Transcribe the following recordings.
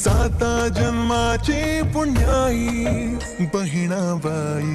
साता जन्माची पुण्याई बहिणाबाई.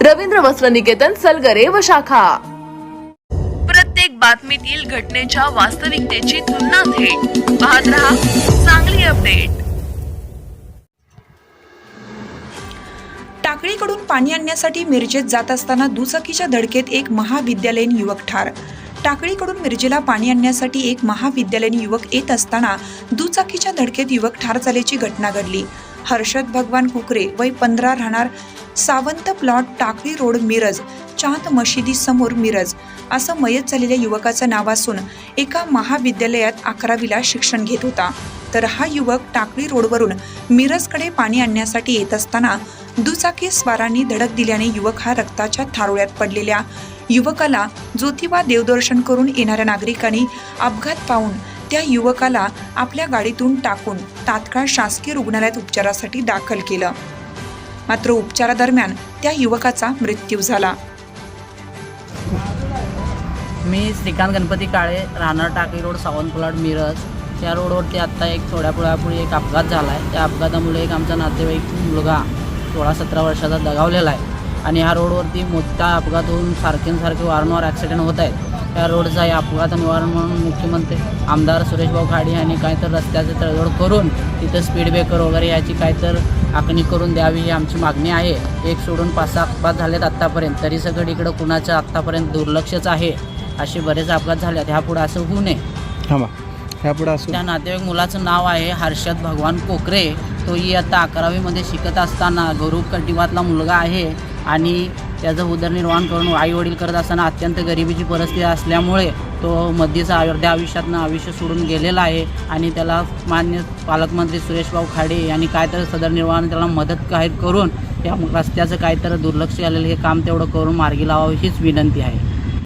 रवींद्र वस्त्र निकेतन सलगरे व शाखा. प्रत्येक बातमीतील घटनेच्या वास्तविकतेची तुलना थेट. पाहत रहा चांगली अपडेट. टाकळीकडून पाणी आणण्यासाठी मिरजेत जात असताना दुचाकीच्या धडकेत एक महाविद्यालयीन युवक ठार. टाकळीकडून मिरजेला पाणी आणण्यासाठी एक महाविद्यालयीन युवक येत असताना दुचाकीच्या धडकेत युवक ठार झाल्याची घटना घडली. हर्षद भगवान कुकरे वय पंधरा राहणार सावंत प्लॉट टाकळी रोड मिरज चांद मशिदी समोर मिरज. असं मयत झालेल्या युवकाचं नाव असून एका महाविद्यालयात अकरावीला शिक्षण घेत होता. तर हा युवक टाकळी रोडवरून मिरजकडे पाणी आणण्यासाठी येत असताना दुचाकी स्वारांनी धडक दिल्याने युवक हा रक्ताच्या थारोळ्यात पडलेल्या. युवकाला ज्योतिबा देवदर्शन करून येणाऱ्या नागरिकांनी अपघात पाहून त्या युवकाला आपल्या गाडीतून टाकून तात्काळ शासकीय रुग्णालयात उपचारासाठी दाखल केलं. मात्र उपचारादरम्यान त्या युवकाचा मृत्यू झाला. मी श्रीकांत गणपती काळे राहणार टाकळी रोड सावंतकुलाड मिरज. त्या रोडवरती आत्ता एक थोड्या पुळ्यापुढे एक अपघात झाला आहे त्या अपघातामुळे एक आमचा नातेवाईक मुलगा सोळा सतरा वर्षाचा दगावलेला आहे. आणि ह्या रोडवरती मोठा अपघात होऊन सारखेसारखे वारंवार ॲक्सिडेंट होत आहेत. त्या रोडचा या अपघात निवारण म्हणून मुख्यमंत्री आमदार सुरेशभाऊ खाडे यांनी काहीतर रस्त्याचं तळजोड करून तिथं स्पीड ब्रेकर वगैरे याची काहीतर आखणी करून द्यावी ही आमची मागणी आहे. एक सोडून पाच सहा अपघात झालेत आत्तापर्यंत. तरी सगळं इकडं कुणाचं आत्तापर्यंत दुर्लक्षच आहे? असे बरेच अपघात झालेत. ह्यापुढे असं होऊ नये. ह्यापुढे असू. त्या नातेवाईक मुलाचं नाव आहे हर्षद भगवान कोकरे. तो ही आता अकरावीमध्ये शिकत असताना गौरव कटिवातला मुलगा आहे. आणि त्याचं उदरनिर्वाह करून आईवडील करत असताना अत्यंत गरिबीची परिस्थिती असल्यामुळे तो मध्येचा अर्ध्या आयुष्यातनं आयुष्य सोडून गेलेला आहे. आणि त्याला मान्य पालकमंत्री सुरेशभाऊ खाडे यांनी काय तर सदरनिर्वाहाने त्याला मदत काय करून त्या रस्त्याचं काहीतरी दुर्लक्ष झालेलं हे काम तेवढं करून मार्गी लावावं हीच विनंती आहे.